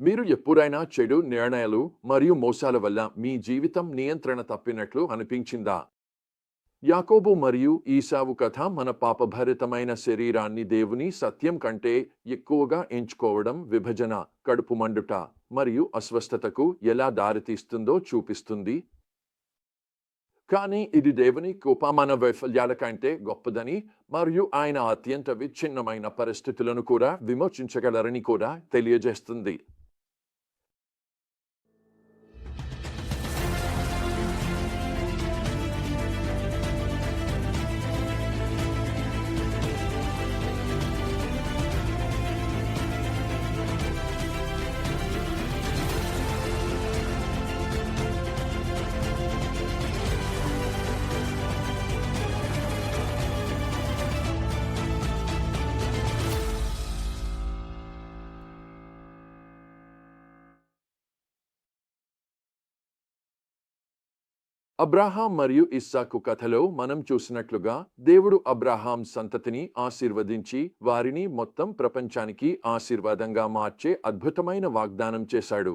మీరు ఎప్పుడైనా చెడు నిర్ణయాలు మరియు మోసాల వల్ల మీ జీవితం నియంత్రణ తప్పినట్లు అనిపించిందా? యాకోబు మరియు ఈసావు కథ మన పాపభరితమైన శరీరాన్ని దేవుని సత్యం కంటే ఎక్కువగా ఎంచుకోవడం విభజన కడుపు మండుట మరియు అస్వస్థతకు ఎలా దారితీస్తుందో చూపిస్తుంది. కానీ ఇది దేవుని కృప మన వైఫల్యాల కంటే గొప్పదని మరియు ఆయన అత్యంత విచ్ఛిన్నమైన పరిస్థితులను కూడా విమోచించగలరని కూడా తెలియజేస్తుంది. అబ్రాహాం మరియు ఇస్సాకు కథలో మనం చూసినట్లుగా దేవుడు అబ్రాహాం సంతతిని ఆశీర్వదించి వారిని మొత్తం ప్రపంచానికి ఆశీర్వాదంగా మార్చే అద్భుతమైన వాగ్దానం చేశాడు.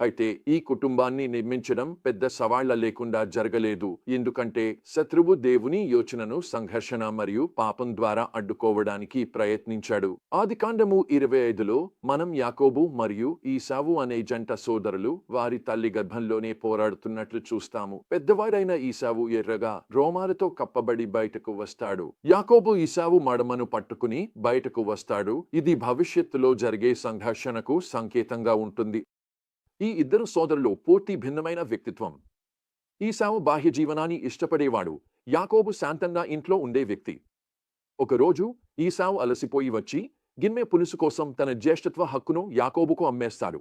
అయితే ఈ కుటుంబాన్ని నిర్మించడం పెద్ద సవాళ్ళ లేకుండా జరగలేదు. ఎందుకంటే శత్రువు దేవుని యోచనను సంఘర్షణ మరియు పాపం ద్వారా అడ్డుకోవడానికి ప్రయత్నించాడు. ఆదికాండము ఇరవై ఐదులో మనం యాకోబు మరియు ఈసావు అనే జంట సోదరులు వారి తల్లి గర్భంలోనే పోరాడుతున్నట్లు చూస్తాము. పెద్దవాడైన ఈసావు ఎర్రగా రోమాలతో కప్పబడి బయటకు వస్తాడు. యాకోబు ఈసావు మడమను పట్టుకుని బయటకు వస్తాడు. ఇది భవిష్యత్తులో జరిగే సంఘర్షణకు సంకేతంగా ఉంటుంది. ఈ ఇద్దరు సోదరులు పూర్తి భిన్నమైన వ్యక్తిత్వం. ఈసావు బాహ్య జీవనాన్ని ఇష్టపడేవాడు యాకోబు శాంతంగా ఇంట్లో ఉండే వ్యక్తి. ఒకరోజు ఈసావు అలసిపోయి వచ్చి గిన్నె పులుసు కోసం తన జ్యేష్ఠత్వ హక్కును యాకోబుకు అమ్మేస్తాడు.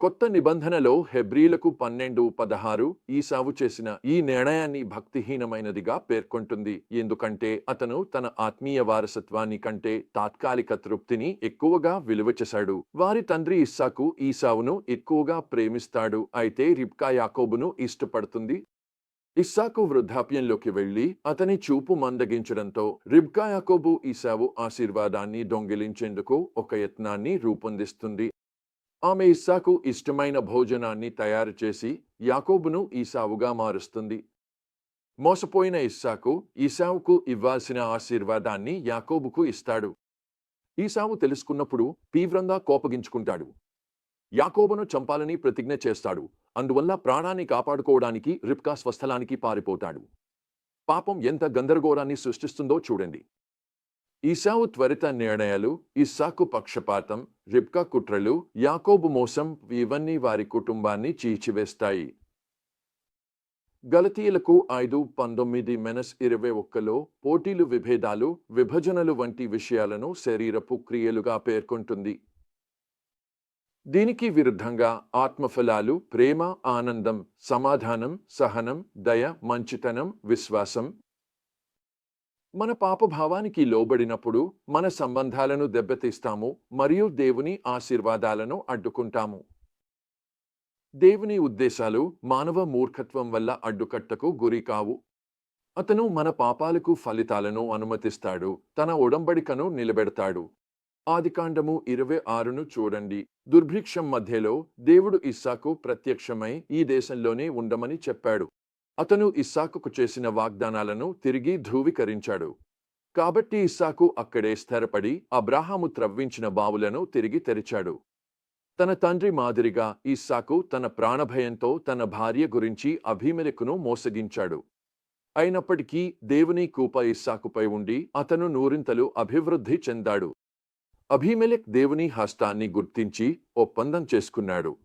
కొత్త నిబంధనలో హెబ్రీలకు పన్నెండు పదహారు ఈసావు చేసిన ఈ నిర్ణయాన్ని భక్తిహీనమైనదిగా పేర్కొంటుంది. ఎందుకంటే అతను తన ఆత్మీయ వారసత్వాన్ని కంటే తాత్కాలిక తృప్తిని ఎక్కువగా విలువ చేశాడు. వారి తండ్రి ఇస్సాకు ఈసావును ఎక్కువగా ప్రేమిస్తాడు. అయితే రిబ్కా యాకోబును ఇష్టపడుతుంది. ఇస్సాకు వృద్ధాప్యంలోకి వెళ్ళి అతని చూపు మందగించడంతో రిబ్కా యాకోబు ఈసావు ఆశీర్వాదాన్ని దొంగిలించేందుకు ఒక యత్నాన్ని రూపొందిస్తుంది. ఆమె ఇస్సాకు ఇష్టమైన భోజనాన్ని తయారు చేసి యాకోబును ఈసావుగా మారుస్తుంది. మోసపోయిన ఇస్సాకు ఈసావుకు ఇవ్వాల్సిన ఆశీర్వాదాన్ని యాకోబుకు ఇస్తాడు. ఈసావు తెలుసుకున్నప్పుడు తీవ్రంగా కోపగించుకుంటాడు. యాకోబును చంపాలని ప్రతిజ్ఞ చేస్తాడు. అందువల్ల ప్రాణాన్ని కాపాడుకోవడానికి రిప్కా స్వస్థలానికి పారిపోతాడు. పాపం ఎంత గందరగోళాన్ని సృష్టిస్తుందో చూడండి. ఈసావు త్వరిత నిర్ణయాలు ఇస్సాకు పక్షపాతం రిబ్కా కుట్రలు యాకోబు మోసం ఇవన్నీ వారి కుటుంబాన్ని చీల్చివేస్తాయి. గలతీయులకు ఐదు పంతొమ్మిది మెనస్ ఇరవై ఒక్కలో పోటీలు విభేదాలు విభజనలు వంటి విషయాలను శరీరపు క్రియలుగా పేర్కొంటుంది. దీనికి విరుద్ధంగా ఆత్మఫలాలు ప్రేమ ఆనందం సమాధానం సహనం దయ మంచితనం విశ్వాసం మన పాపభావానికి లోబడినప్పుడు మన సంబంధాలను దెబ్బతీస్తాము మరియు దేవుని ఆశీర్వాదాలను అడ్డుకుంటాము. దేవుని ఉద్దేశాలు మానవ మూర్ఖత్వం వల్ల అడ్డుకట్టకు గురి కావు. అతను మన పాపాలకు ఫలితాలను అనుమతిస్తాడు తన ఒడంబడికను నిలబెడతాడు. ఆదికాండము ఇరవై ఆరును చూడండి. దుర్భిక్షం మధ్యలో దేవుడు ఇస్సాకు ప్రత్యక్షమై ఈ దేశంలోనే ఉండమని చెప్పాడు. అతను ఇస్సాకుకు చేసిన వాగ్దానాలను తిరిగి ధృవీకరించాడు. కాబట్టి ఇస్సాకు అక్కడే స్థిరపడి అబ్రాహాము త్రవ్వించిన బావులను తిరిగి తెరిచాడు. తన తండ్రి మాదిరిగా ఇస్సాకు తన ప్రాణభయంతో తన భార్య గురించి అభిమలకును మోసగించాడు. అయినప్పటికీ దేవుని కూప ఇస్సాకుపై ఉండి అతను నూరింతలు అభివృద్ధి చెందాడు. అభిమెలెక్ దేవుని హస్తాన్ని గుర్తించి ఒప్పందం చేసుకున్నాడు.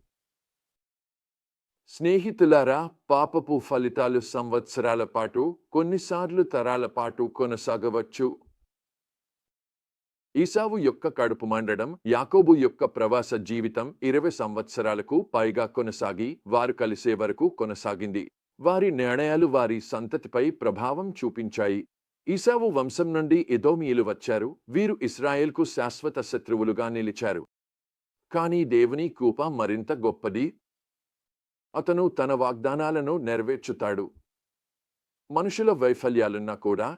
స్నేహితులారా పాపపు ఫలితాలు సంవత్సరాల పాటు కొన్నిసార్లు తరాల పాటు కొనసాగవచ్చు. ఈసావు యొక్క కడుపు మండడం యాకోబు యొక్క ప్రవాస జీవితం ఇరవై సంవత్సరాలకు పైగా కొనసాగి వారు కలిసే వరకు కొనసాగింది. వారి నిర్ణయాలు వారి సంతతిపై ప్రభావం చూపించాయి. ఈసావు వంశం నుండి ఎదోమీయులు వచ్చారు వీరు ఇస్రాయేల్కు శాశ్వత శత్రువులుగా నిలిచారు. కానీ దేవుని కూప మరింత గొప్పది అతను తన వాగ్దానాలను నెరవేర్చుతాడు. మనుషుల వైఫల్యాలున్నా కూడా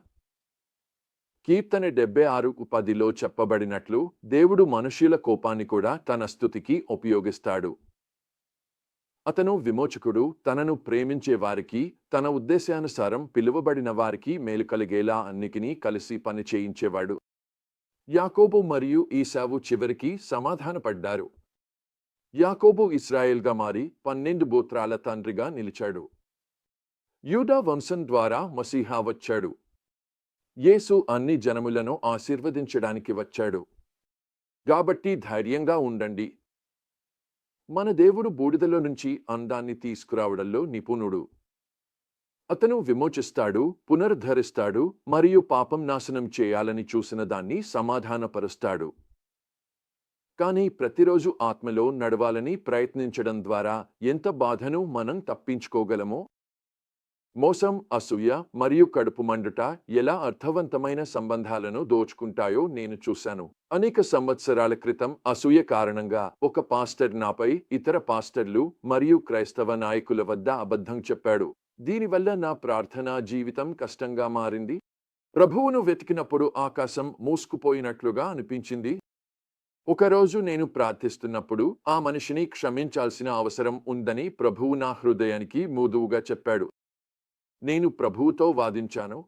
కీర్తన డెబ్బై ఆరు పదిలో చెప్పబడినట్లు దేవుడు మనుష్యుల కోపాన్ని కూడా తన స్థుతికి ఉపయోగిస్తాడు. అతను విమోచకుడు తనను ప్రేమించే వారికి తన ఉద్దేశానుసారం పిలువబడిన వారికి మేలు కలిగేలా అన్నిటినీ కలిసి పని చేయించేవాడు. యాకోబు మరియు ఈసావు చివరికి సమాధానపడ్డారు. యాకోబు ఇస్రాయేల్గా మారి పన్నెండు గోత్రాల తండ్రిగా నిలిచాడు. యూదా వంశం ద్వారా మసీహా వచ్చాడు. యేసు అన్ని జనములను ఆశీర్వదించడానికి వచ్చాడు. కాబట్టి ధైర్యంగా ఉండండి. మన దేవుడు బూడిదలో నుంచి అందాన్ని తీసుకురావడంలో నిపుణుడు. అతను విమోచిస్తాడు పునరుద్ధరిస్తాడు మరియు పాపం నాశనం చేయాలని చూసిన దాన్ని సమాధానపరుస్తాడు. కానీ ప్రతిరోజు ఆత్మలో నడవాలని ప్రయత్నించడం ద్వారా ఎంత బాధను మనం తప్పించుకోగలమో? మోసం అసూయ మరియు కడుపు మండుట ఎలా అర్థవంతమైన సంబంధాలను దోచుకుంటాయో నేను చూశాను. అనేక సంవత్సరాల క్రితం అసూయ కారణంగా ఒక పాస్టర్ నాపై ఇతర పాస్టర్లు మరియు క్రైస్తవ నాయకుల వద్ద అబద్ధం చెప్పాడు. దీనివల్ల నా ప్రార్థనా జీవితం కష్టంగా మారింది. ప్రభువును వెతికినప్పుడు ఆకాశం మూసుకుపోయినట్లుగా అనిపించింది. ఒకరోజు నేను ప్రార్థిస్తున్నప్పుడు ఆ మనిషిని క్షమించాల్సిన అవసరం ఉందని ప్రభువు నా హృదయానికి మృదువుగా చెప్పాడు. నేను ప్రభువుతో వాదించాను.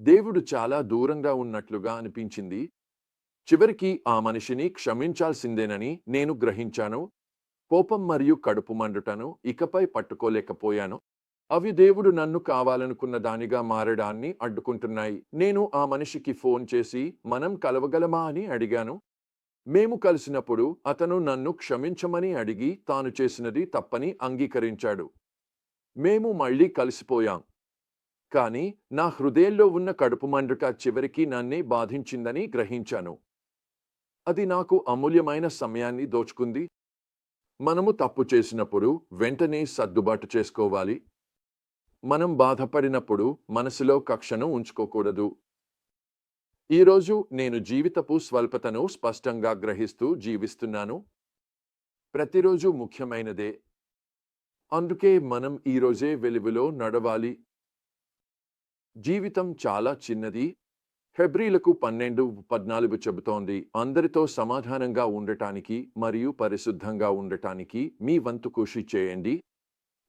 దేవుడు చాలా దూరంగా ఉన్నట్లుగా అనిపించింది. చివరికి ఆ మనిషిని క్షమించాల్సిందేనని నేను గ్రహించాను. కోపం మరియు కడుపు మండుటను ఇకపై పట్టుకోలేకపోయాను. అవి దేవుడు నన్ను కావాలనుకున్న దానిగా మారడాన్ని అడ్డుకుంటున్నాయి. నేను ఆ మనిషికి ఫోన్ చేసి మనం కలవగలమా? అని అడిగాను. మేము కలిసినప్పుడు అతను నన్ను క్షమించమని అడిగి తాను చేసినది తప్పని అంగీకరించాడు. మేము మళ్ళీ కలిసిపోయాం. కానీ నా హృదయంలో ఉన్న కడుపు మండ్రిక చివరికి నన్నే బాధించిందని గ్రహించాను. అది నాకు అమూల్యమైన సమయాన్ని దోచుకుంది. మనము తప్పు చేసినప్పుడు వెంటనే సర్దుబాటు చేసుకోవాలి. మనం బాధపడినప్పుడు మనసులో కక్షను ఉంచుకోకూడదు. ఈరోజు నేను జీవితపు స్వల్పతను స్పష్టంగా గ్రహిస్తూ జీవిస్తున్నాను. ప్రతిరోజు ముఖ్యమైనదే. అందుకే మనం ఈరోజే వెలుగులో నడవాలి. జీవితం చాలా చిన్నది. ఫెబ్రిలకు పన్నెండు పద్నాలుగు చెబుతోంది. అందరితో సమాధానంగా ఉండటానికి మరియు పరిశుద్ధంగా ఉండటానికి మీ వంతు కృషి చేయండి.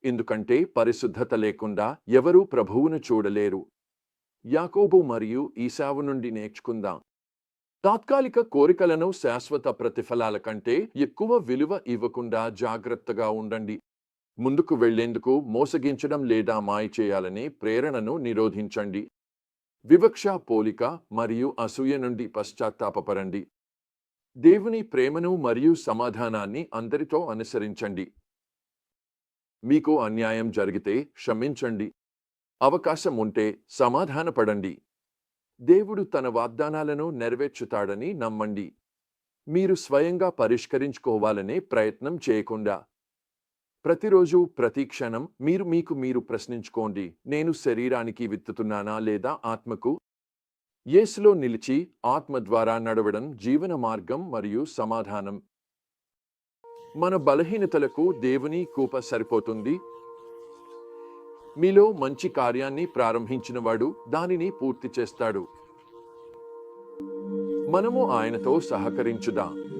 ఎందుకంటే పరిశుద్ధత లేకుండా ఎవరూ ప్రభువును చూడలేరు. యాకోబు మరియు ఈశావు నుండి నేర్చుకుందాం. తాత్కాలిక కోరికలను శాశ్వత ప్రతిఫలాల కంటే ఎక్కువ విలువ ఇవ్వకుండా జాగ్రత్తగా ఉండండి. ముందుకు వెళ్ళేందుకు మోసగించడం లేదా మాయ చేయాలనే ప్రేరణను నిరోధించండి. వివక్ష పోలిక మరియు అసూయ నుండి పశ్చాత్తాపపరండి దేవుని ప్రేమను మరియు సమాధానాన్ని అందరితో అనుసరించండి. మీకు అన్యాయం జరిగితే క్షమించండి. అవకాశం ఉంటే సమాధానపడండి. దేవుడు తన వాగ్దానాలను నెరవేర్చుతాడని నమ్మండి. మీరు స్వయంగా పరిష్కరించుకోవాలనే ప్రయత్నం చేయకుండా. ప్రతిరోజు ప్రతి క్షణం మీరు మీకు మీరు ప్రశ్నించుకోండి నేను శరీరానికి విత్తుతున్నానా లేదా ఆత్మకు? యేసులో నిలిచి ఆత్మ ద్వారా నడవడం జీవన మార్గం మరియు సమాధానం. మన బలహీనతలకు దేవుని కూప సరిపోతుంది. మీలో మంచి కార్యాన్ని ప్రారంభించినవాడు దానిని పూర్తి చేస్తాడు. మనము ఆయనతో సహకరించుదాం.